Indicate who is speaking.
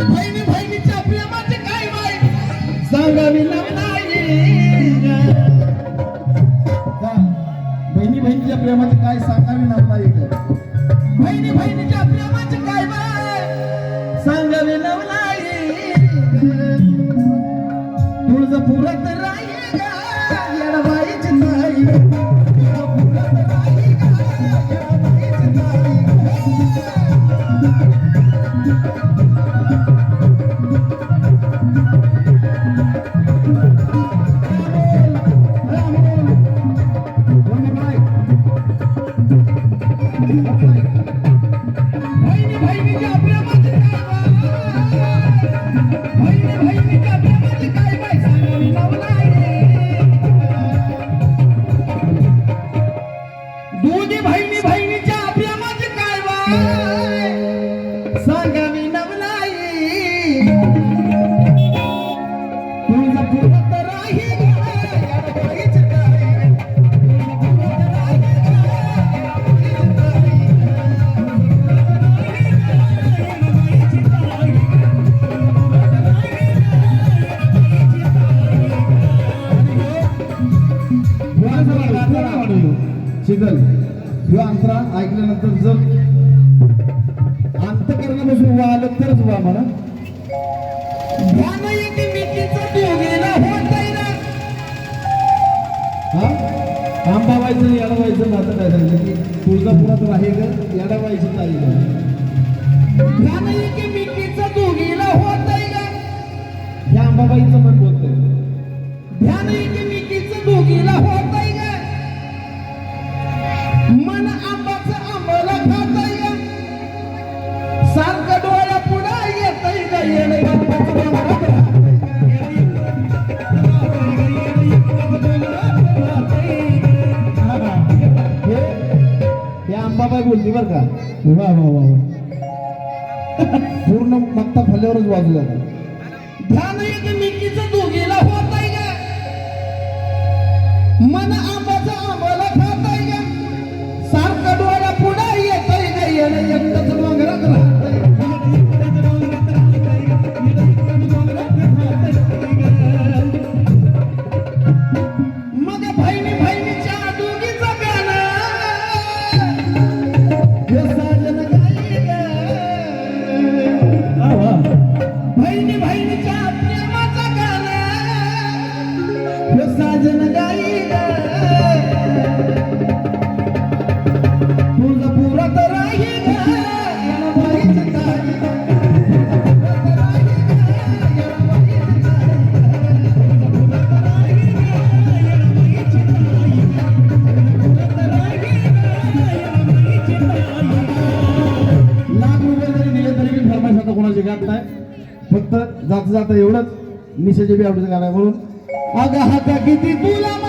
Speaker 1: बहिणी बहिणीच्या प्रेमाचे काय वाईट? सांगावी
Speaker 2: बहिणी बहिणीच्या प्रेमाचे काय सांगावे नव्हता एक
Speaker 1: बहिणी बहिणीच्या प्रेमाचे काय वाईट? सांगावी नाही तुळजापुरात राही
Speaker 2: शीतल ह्यो अंतरा ऐकल्यानंतर जर अंतकरणापासून वाहलं तरच वा म्हणा. हा? आंबाबाईचं आणि येडाबाईचं नातं काय सांगितलं की तुळजापुरात ग येडाबाईची ताई. हे मन बोलतंय
Speaker 1: ध्यान एकमेकीचं दोघीला होतंय का? मन आंबाचं आंबाला का? सारखं डोळ्या पुढं येतंय का येणं?
Speaker 2: हे आंबाबाई बोलली बरं का? वा वा वा पूर्ण मागता फल्यावरच वाजलं. ध्यान
Speaker 1: ध्यान मिकीच दोघीला होत का मन आंबाचा आंबाला खातंय
Speaker 2: कोणाची गात नाही. फक्त जाता जाता एवढंच. निशाचे बी आवडीचं गाणं म्हणून.
Speaker 1: अगं हात किती तुला